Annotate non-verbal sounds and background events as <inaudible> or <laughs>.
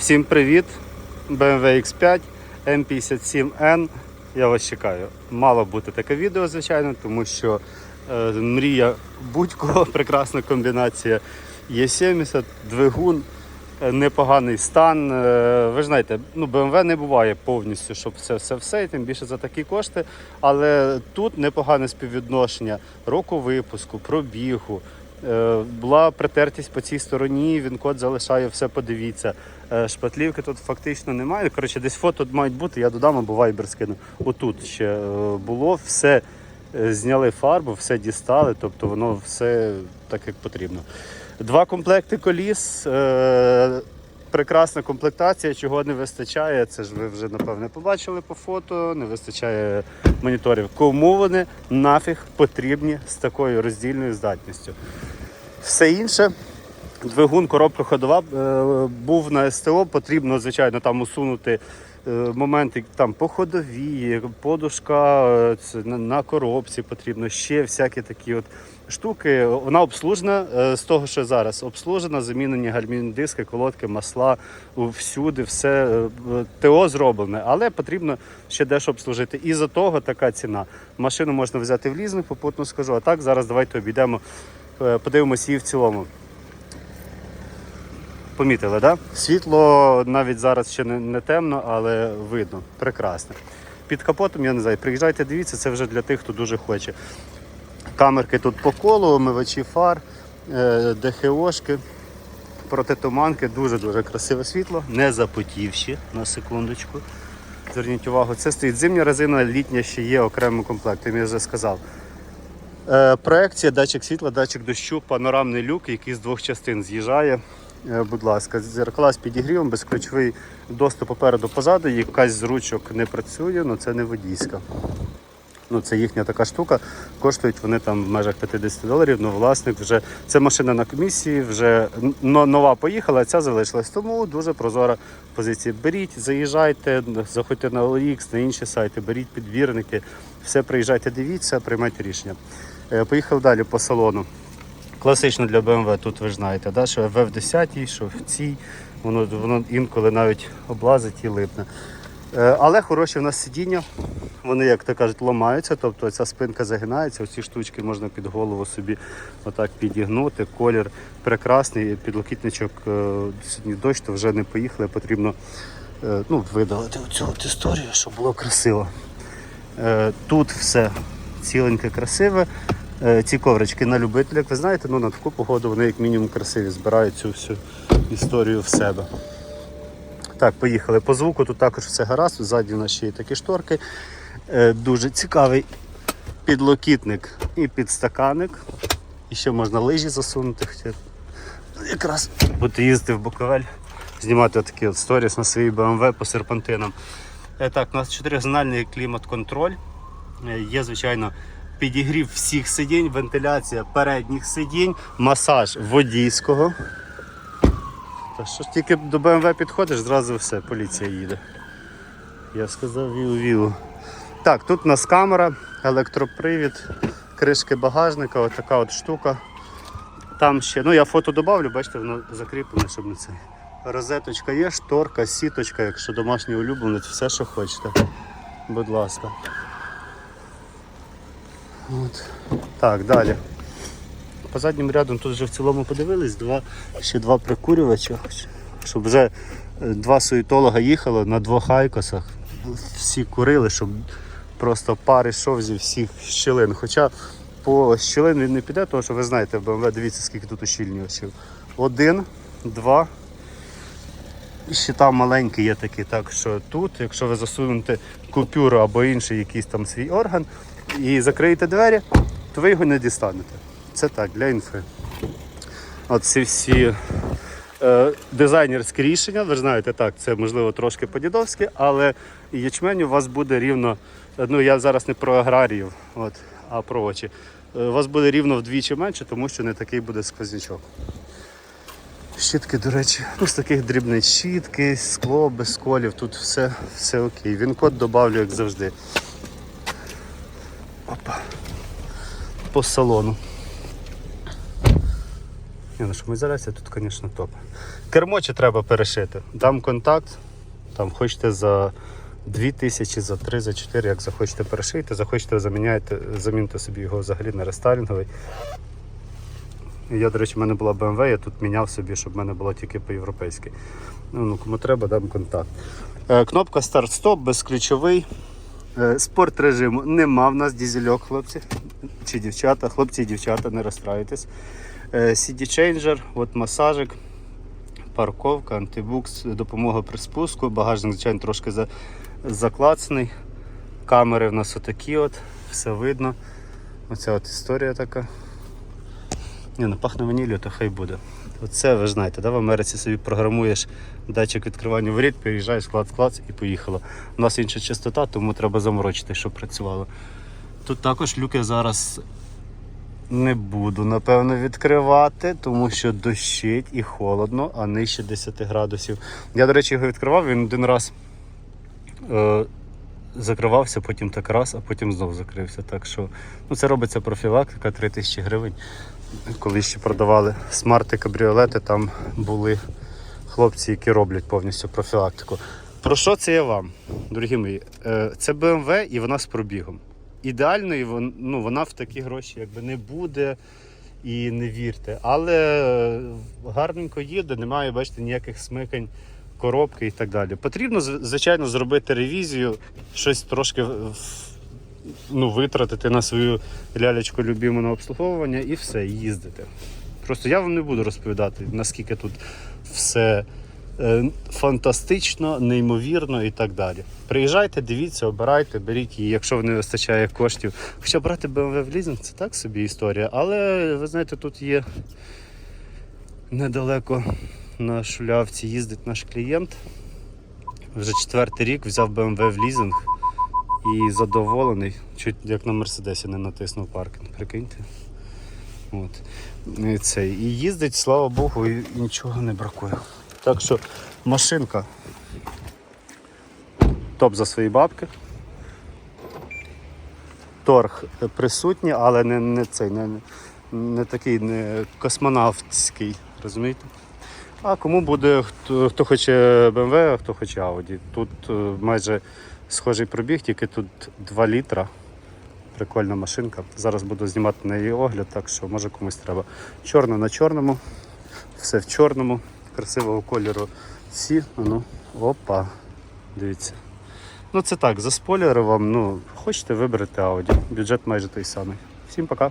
Всім привіт! BMW X5 M57N. Я вас чекаю. Мало бути таке відео, звичайно, тому що е, мрія будь-кого, <laughs> прекрасна комбінація. Є70, двигун, е, непоганий стан. Е, ви знаєте, ну, BMW не буває повністю, щоб все, все, все, і тим більше за такі кошти. Але тут непогане співвідношення року випуску, пробігу. Е, Була притертість по цій стороні, він код залишає все, подивіться. Е, Шпатлівки тут фактично немає. Коротше, десь фото мають бути, я додам або вайбер скину. Отут ще е, було, все зняли фарбу, все дістали, тобто воно все так, як потрібно. Два комплекти коліс. Прекрасна комплектація, чого не вистачає. Це ж ви вже напевне побачили по фото. Не вистачає моніторів. Кому вони нафіг потрібні з такою роздільною здатністю? Все інше. Двигун, коробка ходова е, був на СТО, потрібно, звичайно, там усунути моменти там по ходовій, подушка е, на, коробці потрібно, ще всякі такі от штуки. Вона обслужена е, з того, що зараз обслужена, замінені гальмівні диски, колодки, масла, всюди все е, е, ТО зроблене, але потрібно ще дещо обслужити. І за того така ціна. Машину можна взяти в лізинг, попутно скажу. А так зараз давайте обійдемо, е, подивимося її в цілому. Помітили, да? Світло навіть зараз ще не, не темно, але видно. Прекрасно. Під капотом, я не знаю, приїжджайте, дивіться, це вже для тих, хто дуже хоче. Камерки тут по колу, омивачі фар, е, ДХОшки, протитуманки, дуже-дуже красиве світло, не запотівші, на секундочку. Зверніть увагу, це стоїть зимня резина, літня ще є окремим комплектом, я вже сказав. Е, проекція, датчик світла, датчик дощу, панорамний люк, який з двох частин з'їжджає. Е, будь ласка, зеркала з підігрівом, безключовий доступ попереду позаду, якась з ручок не працює, але це не водійська. Ну, це їхня така штука. Коштують вони там в межах 50 доларів. Ну, власник вже це машина на комісії, вже нова поїхала, а ця залишилась. Тому дуже прозора позиція. Беріть, заїжджайте, заходьте на OLX, на інші сайти, беріть підбірники, все приїжджайте, дивіться, приймайте рішення. Е, Поїхав далі по салону. Класично для BMW, тут ви ж знаєте, да, що в 10 що в цій, воно, воно інколи навіть облазить і липне. Е, Але хороші в нас сидіння, вони, як то кажуть, ламаються, тобто ця спинка загинається, оці штучки можна під голову собі отак підігнути. Колір прекрасний, підлокітничок е, сьогодні дощ, то вже не поїхали, потрібно е, ну, видалити оцю от історію, щоб було красиво. Тут все ціленьке, красиве. Е, Ці коврички на любителя, як ви знаєте, ну на таку погоду вони як мінімум красиві, збирають цю всю історію в себе. Так, поїхали. По звуку тут також все гаразд, ззаді у нас ще є такі шторки. Е, Дуже цікавий підлокітник і підстаканник. І ще можна лижі засунути. Хоча якраз будете їздити в Буковель, знімати такі от сторіс на своїй BMW по серпантинам. Е, Так, у нас чотиризональний клімат-контроль. Є, звичайно, підігрів всіх сидінь, вентиляція передніх сидінь, масаж водійського. Та що тільки до БМВ підходиш, зразу все, поліція їде. Я сказав віу-віу. Так, тут у нас камера, електропривід, кришки багажника, от така от штука. Там ще, ну я фото додавлю, бачите, воно закріплене, щоб не це. Розеточка є, шторка, сіточка, якщо домашній улюбленець, все, що хочете. Будь ласка. От. Так, далі. По заднім рядом тут вже в цілому подивились, два, ще два прикурювача, щоб вже е, два суєтолога їхало на двох айкосах. Всі курили, щоб просто пар ішов зі всіх щілин. Хоча по щілин він не піде, тому що ви знаєте, в BMW дивіться, скільки тут ущільнювачів. Один, два. І ще там маленький є такий, так що тут, якщо ви засунете купюру або інший якийсь там свій орган і закриєте двері, то ви його не дістанете. Це так, для інфи. От ці всі е, дизайнерські рішення, ви знаєте, так, це можливо трошки по-дідовськи, але ячмень у вас буде рівно, ну я зараз не про аграріїв, от, а про очі. Е, У вас буде рівно вдвічі менше, тому що не такий буде сквознячок. Щітки, до речі, ну таких дрібниць щітки, скло, без колів, тут все, все окей. Він код додавлю, як завжди. Опа. По салону. Ні, ну шумоізоляція тут, звісно, топ. Кермо чи треба перешити. Дам контакт, там хочете за 2 тисячі, за 3, за 4, як захочете перешити, захочете заміняйте, замінити собі його взагалі на рестайлінговий. Я, до речі, в мене була BMW, я тут міняв собі, щоб в мене було тільки по-європейськи. Ну, ну, кому треба, дам контакт. Е, кнопка старт-стоп, безключовий. Е, спорт режиму нема в нас дізельок, хлопці чи дівчата. Хлопці і дівчата, не розстраюйтесь. Сіді чейнджер, от масажик, парковка, антибукс, допомога при спуску, багажник, звичайно, трошки за, заклацаний. Камери в нас отакі от, все видно. Оця от історія така. Ні, ну пахне ваніллю, то хай буде. Оце ви знаєте, да? в Америці собі програмуєш датчик відкривання воріт, переїжджаєш, клац-клац і поїхало. У нас інша частота, тому треба заморочити, щоб працювало. Тут також люки зараз не буду, напевно, відкривати, тому що дощить і холодно, а нижче 10 градусів. Я, до речі, його відкривав, він один раз е, закривався, потім так раз, а потім знов закрився. Так що ну, це робиться профілактика 3000 гривень. Коли ще продавали смарти кабріолети, там були хлопці, які роблять повністю профілактику. Про що це я вам, дорогі мої? Е, Це BMW і вона з пробігом. Ідеальної вон- ну, вона в такі гроші якби не буде і не вірте. Але е, гарненько їде, немає, бачите, ніяких смикань, коробки і так далі. Потрібно, звичайно, зробити ревізію, щось трошки ну, витратити на свою лялечку любиму на обслуговування і все, їздити. Просто я вам не буду розповідати, наскільки тут все е, фантастично, неймовірно і так далі. Приїжджайте, дивіться, обирайте, беріть її, якщо не вистачає коштів. Хоча брати BMW в лізинг це так собі історія, але ви знаєте, тут є недалеко на шулявці їздить наш клієнт. Вже четвертий рік взяв BMW в лізинг і задоволений, чуть як на Мерседесі не натиснув паркінг, прикиньте. От. І, цей. і їздить, слава Богу, і і нічого не бракує. Так що машинка топ за свої бабки. Торг присутній, але не, не цей, не, не такий не космонавтський, розумієте? А кому буде, хто, хто хоче BMW, а хто хоче Audi. Тут е, майже схожий пробіг, тільки тут 2 літра. Прикольна машинка. Зараз буду знімати на її огляд, так що може комусь треба. Чорна на чорному, все в чорному, красивого кольору. Всі, ну, опа, дивіться. Ну це так, за спойлери вам, ну, хочете виберете Audi. Бюджет майже той самий. Всім пока.